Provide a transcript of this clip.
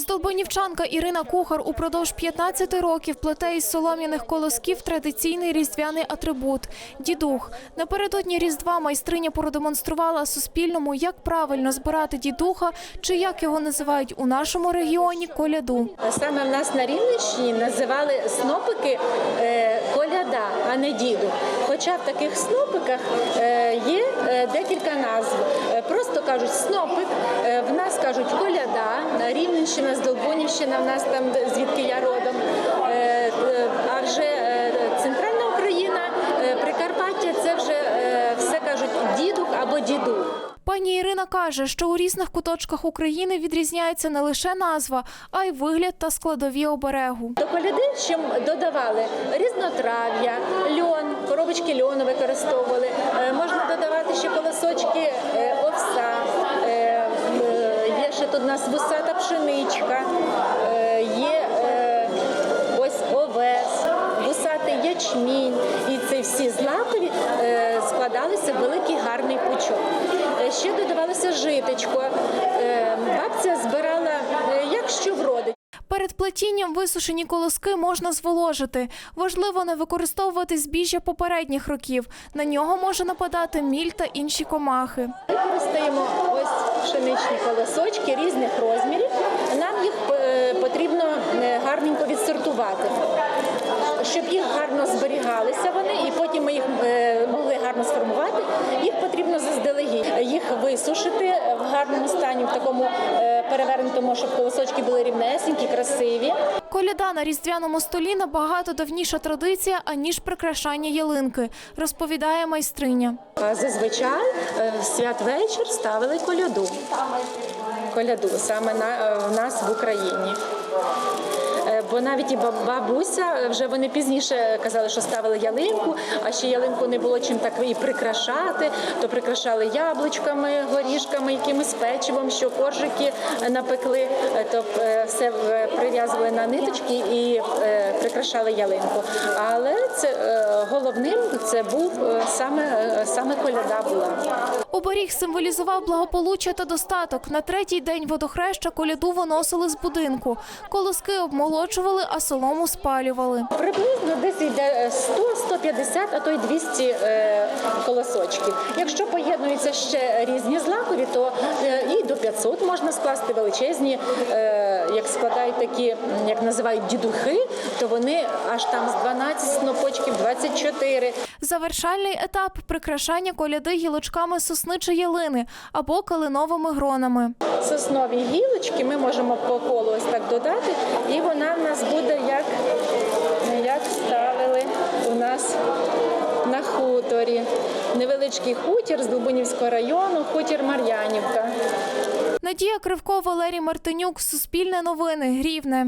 Здолбонівчанка Ірина Кухар упродовж 15 років плете із солом'яних колосків традиційний різдвяний атрибут – дідух. Напередодні Різдва майстриня продемонструвала Суспільному, як правильно збирати дідуха, чи як його називають у нашому регіоні – коляду. Саме в нас на Рівненщині називали снопики е, коляда, а не діду. Хоча в таких снопиках е, є е, декілька назв. Кажуть снопик, е, в нас кажуть коляда, Рівненщина, Здолбунівщина, в нас там звідки я родом. Е, е, А вже центральна Україна, Прикарпаття це вже все кажуть дідух або дідух. Пані Ірина каже, що у різних куточках України відрізняється не лише назва, а й вигляд та складові оберегу. До коляди ще додавали різнотрав'я, льон, коробочки льону використовували. Можна додавати ще колосочки нас вусата пшеничка, е, є е, ось овес, вусатий ячмінь. І ці всі злакові е, складалися в великий гарний пучок. Ще додавалося житечко. Е, Бабця збирала як що вродить. Перед плетінням висушені колоски можна зволожити. Важливо не використовувати збіжжя попередніх років. На нього може нападати міль та інші комахи. Використаємо пшеничні колосочки різних розмірів. Нам їх е, потрібно е, гарненько відсортувати, щоб їх гарно зберігалися вони, і потім ми їх е, могли гарно сформувати. Їх потрібно заздалегідь їх висушити в гарному стані, в такому перевернутому, щоб колосочки були рівнесенькі, красиві. Коляда на різдвяному столі набагато давніша традиція, аніж прикрашання ялинки, розповідає майстриня. Зазвичай е, в святвечір ставили коляду. Коляду саме на, е, в нас в Україні. Бо навіть і бабуся е, вже вони пізніше казали, що ставили ялинку, а ще ялинку не було чим так і прикрашати, то прикрашали яблучками, горішками, якимось печивом, що коржики е, напекли, е, то все прив'язували на ниточки і прикрашали ялинку. Але це головним це був саме, саме коляда була. Оберіг символізував благополуччя та достаток. На третій день водохреща коляду виносили з будинку. Колоски обмолочували, а солому спалювали. Приблизно десь йде 100-150, а то й 200 е, колосочків. Якщо поєднуються ще різні злакові, то е, і до 500 можна скласти величезні. Е, як складають такі, як називають дідухи, то вони аж там з 12 снопочків, 24. Завершальний етап прикрашання коляди гілочками сосни чи ялини або калиновими гронами. Соснові гілочки ми можемо по колу ось так додати, і вона в нас буде як, як ставили у нас на хуторі. Невеличкий хутір з Дубинівського району, хутір Мар'янівка. Надія Кривко, Валерій Мартинюк, Суспільне новини, Рівне.